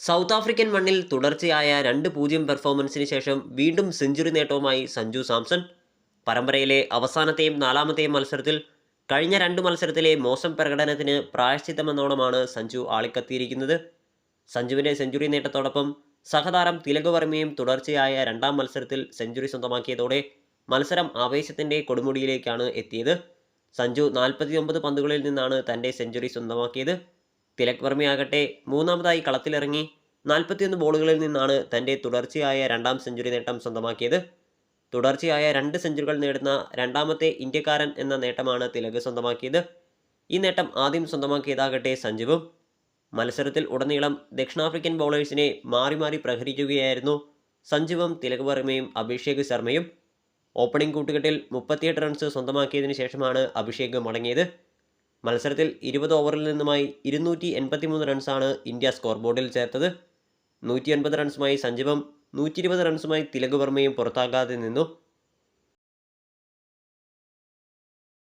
South African മണ്ണിൽ തുടർച്ചയായ രണ്ട് പൂജ്യം പെർഫോമൻസിന് ശേഷം വീണ്ടും സെഞ്ചുറി നേട്ടവുമായി സഞ്ജു സാംസൺ. പരമ്പരയിലെ അവസാനത്തെയും നാലാമത്തെയും മത്സരത്തിൽ കഴിഞ്ഞ രണ്ട് മത്സരത്തിലെ മോശം പ്രകടനത്തിന് പ്രായശ്ചിത്തമെന്നോണമാണ് സഞ്ജു ആളിക്കത്തിയിരിക്കുന്നത്. സഞ്ജുവിന്റെ സെഞ്ചുറി നേട്ടത്തോടൊപ്പം സഹതാരം തിലക് വർമ്മയും തുടർച്ചയായ രണ്ടാം മത്സരത്തിൽ സെഞ്ചുറി സ്വന്തമാക്കിയതോടെ മത്സരം ആവേശത്തിന്റെ കൊടുമുടിയിലേക്കാണ് എത്തിയത്. സഞ്ജു നാൽപ്പത്തിയൊമ്പത് പന്തുകളിൽ നിന്നാണ് തന്റെ സെഞ്ചുറി സ്വന്തമാക്കിയത്. തിലക് വർമ്മയാകട്ടെ മൂന്നാമതായി കളത്തിലിറങ്ങി നാൽപ്പത്തിയൊന്ന് ബോളുകളിൽ നിന്നാണ് തന്റെ തുടർച്ചയായ രണ്ടാം സെഞ്ചുറി നേട്ടം സ്വന്തമാക്കിയത്. തുടർച്ചയായ രണ്ട് സെഞ്ചുറികൾ നേടുന്ന രണ്ടാമത്തെ ഇന്ത്യക്കാരൻ എന്ന നേട്ടമാണ് തിലക് സ്വന്തമാക്കിയത്. ഈ നേട്ടം ആദ്യം സ്വന്തമാക്കിയതാകട്ടെ സഞ്ജുവും. മത്സരത്തിൽ ഉടനീളം ദക്ഷിണാഫ്രിക്കൻ ബൗളേഴ്സിനെ മാറി മാറി പ്രഹരിക്കുകയായിരുന്നു സഞ്ജുവും തിലക് വർമ്മയും അഭിഷേക് ശർമ്മയും. ഓപ്പണിംഗ് കൂട്ടുകെട്ടിൽ മുപ്പത്തിയെട്ട് റൺസ് സ്വന്തമാക്കിയതിനു ശേഷമാണ് അഭിഷേക് മടങ്ങിയത്. മത്സരത്തിൽ ഇരുപത് ഓവറിൽ നിന്നുമായി ഇരുന്നൂറ്റി എൺപത്തിമൂന്ന് റൺസാണ് ഇന്ത്യ സ്കോർ ബോർഡിൽ ചേർത്തത്. നൂറ്റി എൺപത് റൺസുമായി സഞ്ജീവം നൂറ്റി ഇരുപത് റൺസുമായി തിലക് വർമ്മയും പുറത്താകാതെ നിന്നു.